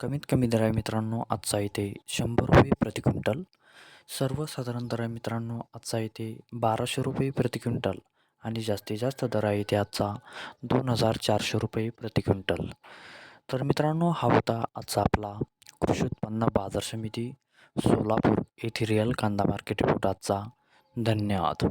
कमीत कमी दर आहे मित्रांनो आजचा येते शंभर रुपये प्रति क्विंटल. सर्वसाधारण दर आहे मित्रांनो आजचा येते बाराशे रुपये प्रति क्विंटल आणि जास्तीत जास्त दर आहे आजचा दोन हजार चारशे रुपये प्रति क्विंटल. तर मित्रांनो हा होता आजचा आपला कृषी उत्पन्न बाजार समिती सोलापूर येथे रिअल कांदा मार्केट रिपोर्ट आजचा. धन्यवाद.